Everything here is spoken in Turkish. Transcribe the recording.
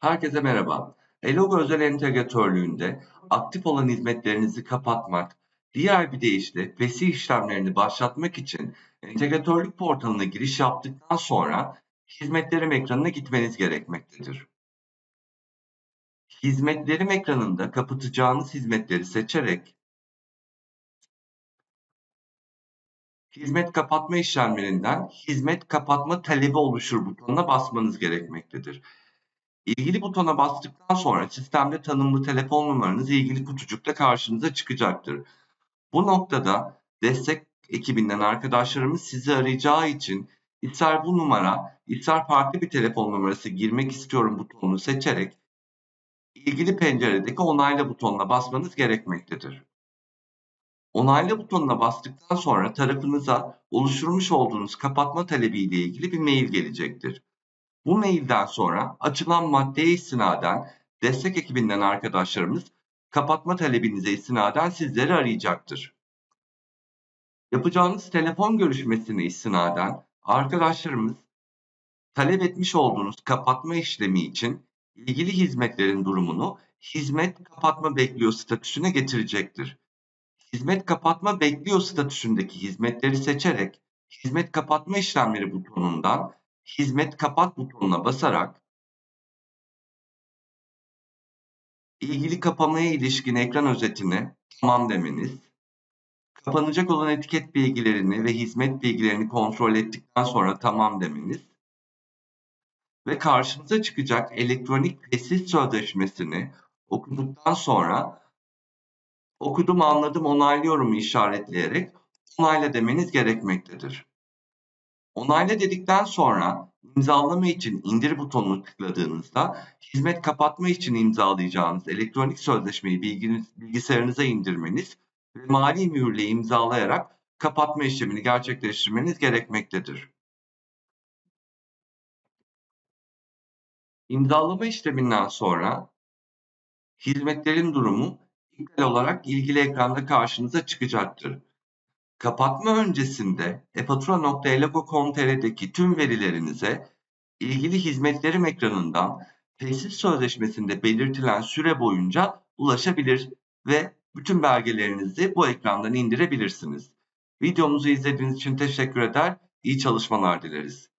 Herkese merhaba. Elogo özel entegratörlüğünde aktif olan hizmetlerinizi kapatmak, diğer bir deyişle fesih işlemlerini başlatmak için entegratörlük portalına giriş yaptıktan sonra hizmetlerim ekranına gitmeniz gerekmektedir. Hizmetlerim ekranında kapatacağınız hizmetleri seçerek hizmet kapatma işlemlerinden hizmet kapatma talebi oluşur butonuna basmanız gerekmektedir. İlgili butona bastıktan sonra sistemde tanımlı telefon numaranız ilgili kutucukta karşınıza çıkacaktır. Bu noktada destek ekibinden arkadaşlarımız sizi arayacağı için ister bu numara, ister farklı bir telefon numarası girmek istiyorum butonunu seçerek ilgili penceredeki onayla butonuna basmanız gerekmektedir. Onayla butonuna bastıktan sonra tarafınıza oluşturmuş olduğunuz kapatma talebiyle ilgili bir mail gelecektir. Bu mailden sonra açılan maddeye istinaden destek ekibinden arkadaşlarımız kapatma talebinize istinaden sizleri arayacaktır. Yapacağınız telefon görüşmesine istinaden arkadaşlarımız talep etmiş olduğunuz kapatma işlemi için ilgili hizmetlerin durumunu hizmet kapatma bekliyor statüsüne getirecektir. Hizmet kapatma bekliyor statüsündeki hizmetleri seçerek hizmet kapatma işlemleri butonundan hizmet kapat butonuna basarak ilgili kapamaya ilişkin ekran özetini tamam demeniz, kapanacak olan etiket bilgilerini ve hizmet bilgilerini kontrol ettikten sonra tamam demeniz ve karşınıza çıkacak elektronik tesis sözleşmesini okuduktan sonra okudum anladım onaylıyorum işaretleyerek onayla demeniz gerekmektedir. Onayla dedikten sonra imzalama için indir butonunu tıkladığınızda hizmet kapatma için imzalayacağınız elektronik sözleşmeyi bilgisayarınıza indirmeniz ve mali mühürle imzalayarak kapatma işlemini gerçekleştirmeniz gerekmektedir. İmzalama işleminden sonra hizmetlerin durumu iptal olarak ilgili ekranda karşınıza çıkacaktır. Kapatma öncesinde efatura.elogo.com.tr'deki tüm verilerinize ilgili hizmetlerim ekranından tesis sözleşmesinde belirtilen süre boyunca ulaşabilir ve bütün belgelerinizi bu ekrandan indirebilirsiniz. Videomuzu izlediğiniz için teşekkür eder, iyi çalışmalar dileriz.